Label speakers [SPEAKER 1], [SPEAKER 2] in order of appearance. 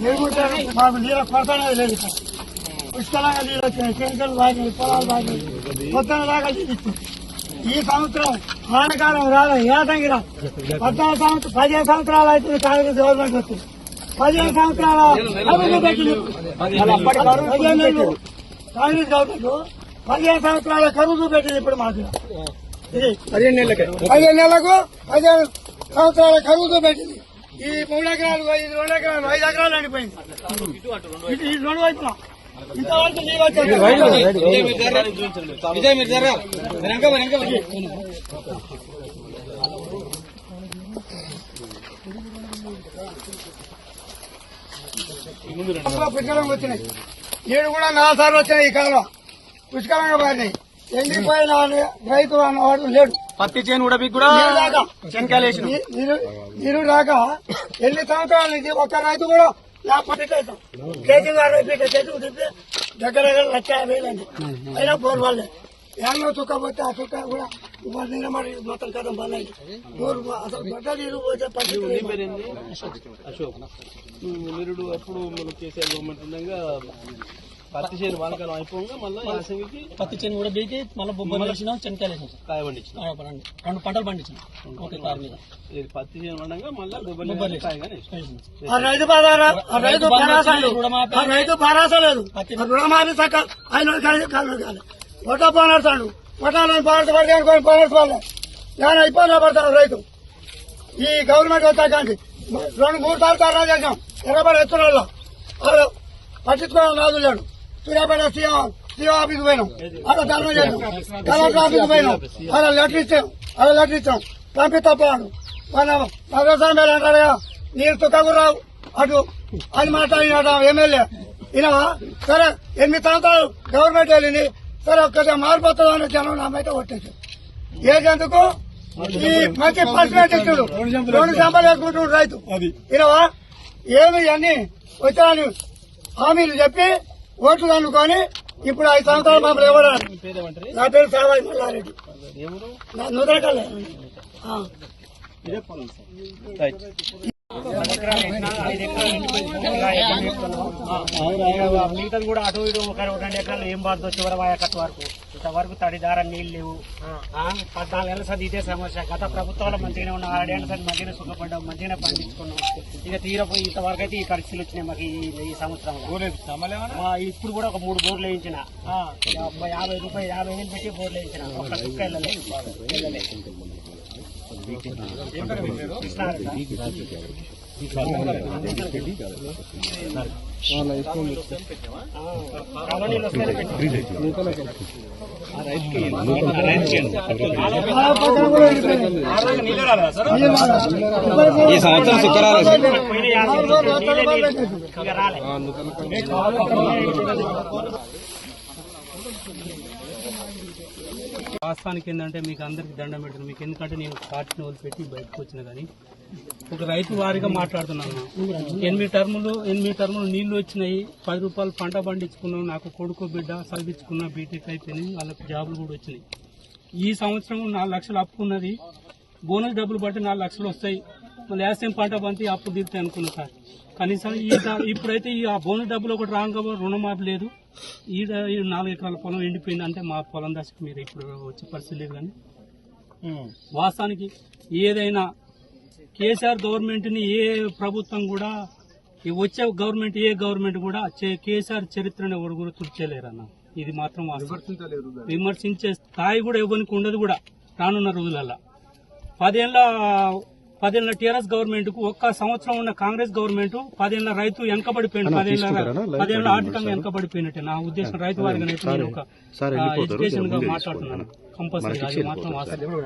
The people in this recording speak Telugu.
[SPEAKER 1] నీరుకుంటారు మాకు నీళ్ళ కొరతనే లేదు ఇక్కడ పుష్కలంగా నీళ్ళు వచ్చినాయి చెరుకలు బాగినాయి పొలాలు బాగినాయి మొత్తం దాకా నీళ్ళు ఇచ్చింది. ఈ సంవత్సరం వానకాలం రాలేదు ఏటంగి రా పద్నాలుగు సంవత్సరం పదిహేను సంవత్సరాలు అయితే కాంగ్రెస్ గవర్నమెంట్ వచ్చింది పదిహేను సంవత్సరాల అభివృద్ధి పదిహేను ఏళ్ళు కాంగ్రెస్ గవర్నమెంట్ పదిహేను సంవత్సరాల కరువు చూపెట్టింది ఇప్పుడు మాకు.
[SPEAKER 2] పదిహేను నెలలకే.
[SPEAKER 1] పదిహేను నెలలకు పదిహేను సంవత్సరాల కరువు చూపెట్టింది ఈ మూడు ఎకరాలు ఐదు రెండు ఎకరాలు ఐదు ఎకరాలు అండిపోయింది ఈ రెండు వైపున ఇంతవరకు నీళ్ళు పుష్కలంగా వచ్చినాయి. నీళ్ళు కూడా నాలుగు సార్లు వచ్చినాయి ఈ కాలం పుష్కలంగా పారినాయి. ఎండిపోయిన రైతు అన్నవాడు లేడు.
[SPEAKER 2] పత్తి చేను కూడా మీకు కూడా
[SPEAKER 1] నీరు రాక ఎన్ని సంవత్సరాల నుంచి ఒక్క రైతు కూడా నా పట్టి చేస్తాం కేసీ గారు రిపీట్ చేసి తిప్పి దగ్గర దగ్గర లక్ష యాభై వేలండి అయినా బోర్ వాళ్ళే ఎండలో చుక్క పోతే ఆ చుక్క కూడా నిన్న మరి మొత్తం కథ బంద్ అయింది. బోర్ అసలు గడ్డ నీరు పోతే పరిస్థితి.
[SPEAKER 3] అశోక్ నిరుడు అప్పుడు మనం కేసీఆర్ గవర్నమెంట్ ఉండగా పత్తి చేను వానకాలం అయిపోగా మళ్ళీ యాసంగికి
[SPEAKER 2] పత్తి చేను కూడా బీకి మళ్ళీ బొబ్బలు వేసినాం శనకాయలు వేసినాం.
[SPEAKER 3] కాయ పండించిన.
[SPEAKER 2] రెండు పంటలు పండించినాం. ఓకే కారు మీద.
[SPEAKER 3] ఇది పత్తి చేను పండగా మళ్ళీ
[SPEAKER 1] రైతు బాధారా ఆ రైతు భరోసా లేదు.
[SPEAKER 2] రుణమాఫీ.
[SPEAKER 1] ఆయన ఒట్ట పోనాడుతాడు ఒట్టాలని భారత పడితే అనుకోని పోనాడు వాళ్ళే. నేను ఇబ్బంది పడతాను రైతు? ఈ గవర్నమెంట్ వచ్చాకండి రెండు మూడు సార్లు ధర్నా చేశాం. ఎర్రబడి ఎత్తులలో వాళ్ళు పట్టించుకోవడం రాదు లేడు సూర్యాపేట సీఎం సీఎం ఆఫీస్ పోయినాం. అక్కడ ధర్నా చేసాం కలెక్టర్ ఆఫీస్ పోయినాం. అక్కడ లెటర్ ఇచ్చాం. అక్కడ లెటర్ ఇచ్చాం. పంపి తప్పవాడు మన వ్యవసాయం మేలు అంటాడు కదా, నీళ్ళు తుక్కకు రావు. అటు అని మాట్లాడినాడు ఎమ్మెల్యే. వినవా సరే ఎనిమిది సంవత్సరాలు గవర్నమెంట్ వెళ్ళింది. సరే ఒక్కసారి మారిపోతుందో అని జనం నామైతే కొట్టేసారు ఏదెందుకు ఈ మంచి పర్సనెంట్ ఇచ్చుడు. రెండు సంపాలు వేసుకుంటున్నాడు రైతు. వినవా ఏమి అన్ని వచ్చాని హామీలు చెప్పి ఓట్లు అనుకొని ఇప్పుడు ఐదు సంవత్సరాలు మమ్మల్ని ఇవ్వడానికి నా పేరు సావాయి మల్లారెడ్డి.
[SPEAKER 3] ఎవరు? సార్
[SPEAKER 4] మిగతాది కూడా అటు ఇటు ఒక రెండు ఎకరాలు ఏం బాధ చివరి వాయకట్టు వరకు? ఇంతవరకు తడిదార నీళ్ళు లేవు. పద్నాలుగు ఏళ్ళ సది ఇదే సమస్య. గత ప్రభుత్వాలు మంచిగానే ఉన్న ఆరేళ్ళ సది మంచిగానే సుఖపడ్డాం మంచిగానే పండించుకున్నాం ఇక తీరపోయి ఇంతవరకు అయితే ఈ పరిస్థితులు వచ్చినాయి మాకు ఈ- ఆ, ఇప్పుడు కూడా ఒక మూడు బోర్లు వేయించిన. యాభై రూపాయలు యాభై వేలు పెట్టి బోర్లు వేయించిన. ఒక్క చుక్క వెళ్ళలే.
[SPEAKER 2] ఈ సంవత్సరం శుక్రవారం
[SPEAKER 4] పోయిన రాలే.
[SPEAKER 3] వాస్తవానికి ఏంటంటే మీకు అందరికి దండం పెడుతున్నాను మీకు ఎందుకంటే నేను పార్టీని వదిలిపెట్టి బయటకు వచ్చిన కానీ ఒక రైతు వారిగా మాట్లాడుతున్నాను. ఎనిమిది టర్ములు ఎనిమిది టర్ములు నీళ్ళు వచ్చినాయి. పది రూపాయలు పంట పండించుకున్నాం నాకు కొడుకు బిడ్డ చదివించుకున్న బీటెక్ అయిపోయింది వాళ్ళకి జాబులు కూడా వచ్చినాయి. ఈ సంవత్సరం నాలుగు లక్షలు అప్పు ఉన్నది. బోనస్ డబ్బులు బట్టి నాలుగు లక్షలు వస్తాయి. మళ్ళీ యాసం పంట పంతి అప్పు తీరుతాయి అనుకున్నా సార్. కనీసం ఈ ఇప్పుడైతే ఈ ఆ బోనస్ డబ్బులు ఒకటి రాగా రుణమాఫీ లేదు. ఈ నాలుగు ఎకరాల పొలం ఎండిపోయింది అంటే మా పొలం దశకు మీరు ఇప్పుడు వచ్చే పరిస్థితి లేదు కానీ వాస్తవానికి ఏదైనా కేసీఆర్ గవర్నమెంట్ని ఏ ప్రభుత్వం కూడా ఈ వచ్చే గవర్నమెంట్ ఏ గవర్నమెంట్ కూడా కేసీఆర్ చరిత్రను ఎవరు కూడా తుడిచేయలేరన్న ఇది మాత్రం. విమర్శించే స్థాయి కూడా ఎవరికి ఉండదు కూడా రానున్న రోజులల్లా. పదేళ్ళ పదేళ్ళ టీఆర్ఎస్ గవర్నమెంట్కు ఒక్క సంవత్సరం ఉన్న కాంగ్రెస్ గవర్నమెంట్ పదేళ్ళ రైతు వెనకబడిపోయింది పదేళ్ళ పదేళ్ళ ఆర్థికంగా వెనకబడిపోయినట్టే. నా ఉద్దేశం రైతు వారిగా నేను ఒక ఎడ్యుకేషన్గా మాట్లాడుతున్నాను. కంపల్సరీ అది మాత్రం వాస్తవం.